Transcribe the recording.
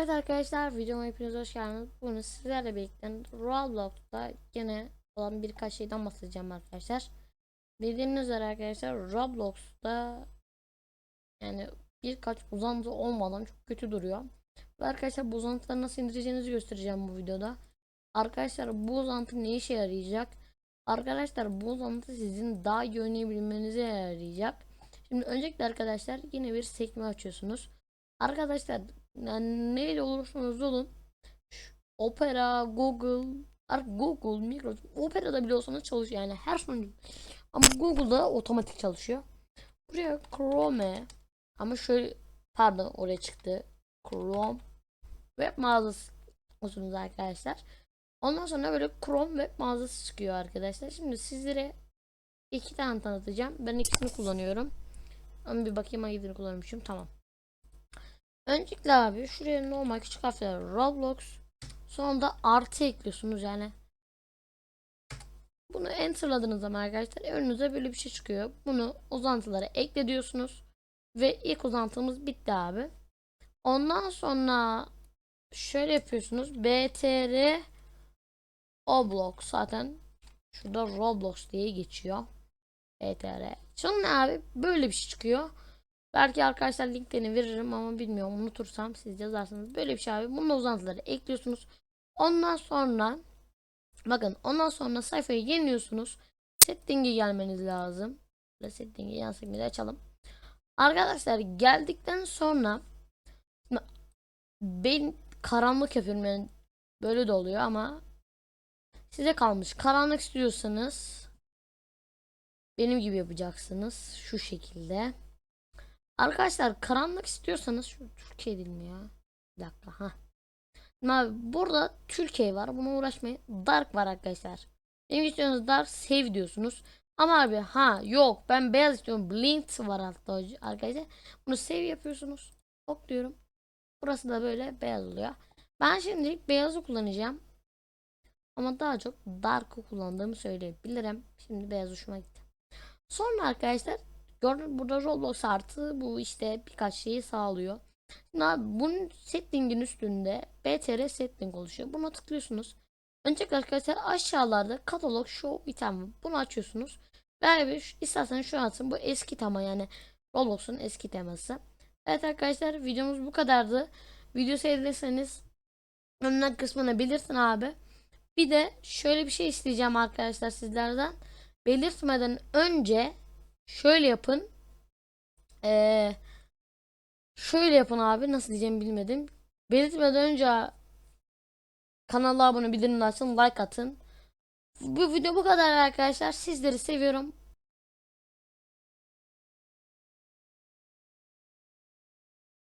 Evet arkadaşlar videoma hepiniz hoş geldiniz. Bugün sizlerle birlikte Roblox'ta yine olan birkaç şeyden bahsedeceğim arkadaşlar. Bildiğiniz üzere arkadaşlar Roblox'ta yani birkaç uzantı olmadan çok kötü duruyor. Ve arkadaşlar bu uzantıları nasıl indireceğinizi göstereceğim bu videoda. Arkadaşlar bu uzantı ne işe yarayacak? Arkadaşlar bu uzantı sizin daha iyi oynayabilmenize yarayacak. Şimdi öncelikle arkadaşlar yine bir sekme açıyorsunuz. Arkadaşlar yani neyle olursanız olun Opera, Google, Google, Microsoft, Opera'da bile olsanız çalışıyor yani her sunucu. Ama Google'da otomatik çalışıyor. Buraya Chrome ama şöyle pardon oraya çıktı. Chrome web mağazası olsunuz arkadaşlar. Ondan sonra böyle Chrome web mağazası çıkıyor arkadaşlar. Şimdi sizlere iki tane tanıtacağım. Ben ikisini kullanıyorum. Ama bir bakayım hangisini kullanmışım. Tamam. Öncelikle abi şuraya normal küçük harfler Roblox sonra da artı ekliyorsunuz yani. Bunu enterladığınız zaman arkadaşlar önünüze böyle bir şey çıkıyor. Bunu uzantılara ekle diyorsunuz. Ve ilk uzantımız bitti abi. Ondan sonra şöyle yapıyorsunuz. BTR Oblox zaten şurada Roblox diye geçiyor. BTR. Sonra abi böyle bir şey çıkıyor. Belki arkadaşlar linklerini veririm ama bilmiyorum unutursam siz yazarsınız. Böyle bir şey abi. Bunun uzantıları ekliyorsunuz. Ondan sonra bakın ondan sonra sayfayı yeniliyorsunuz. Setting'e gelmeniz lazım. Böyle setting'i yan sekmeyi açalım. Arkadaşlar geldikten sonra ben karanlık yapıyorum yani böyle de oluyor ama size kalmış. Karanlık istiyorsanız benim gibi yapacaksınız şu şekilde. Arkadaşlar karanlık istiyorsanız şu Türkiye mi ya? Bir dakika ha. Abi burada Türkiye var. Buna uğraşmayın. Dark var arkadaşlar. Benim istiyorsanız Dark save diyorsunuz. Ama abi ha yok ben beyaz istiyorum. Blinked var altta arkadaşlar. Bunu save yapıyorsunuz. Ok diyorum. Burası da böyle beyaz oluyor. Ben şimdilik beyazı kullanacağım. Ama daha çok Dark'ı kullandığımı söyleyebilirim. Şimdi beyaz hoşuma gitti. Sonra arkadaşlar Gördüğünüz burada Roblox artı bu işte birkaç şeyi sağlıyor. Şimdi abi bunun settingin üstünde BTR setting oluşuyor. Buna tıklıyorsunuz. Öncelikle arkadaşlar aşağılarda katalog show item. Bunu açıyorsunuz. Ve isterseniz şu atın bu eski tema yani Roblox'un eski teması. Evet arkadaşlar videomuz bu kadardı. Video seyrederseniz önden kısmına belirtin abi. Bir de şöyle bir şey isteyeceğim arkadaşlar sizlerden. Belirtmeden önce Şöyle yapın. Ee, şöyle yapın abi. Nasıl diyeceğimi bilmedim. Belirtmeden önce kanala abone bildirimleri açın. Like atın. Bu video bu kadar arkadaşlar. Sizleri seviyorum.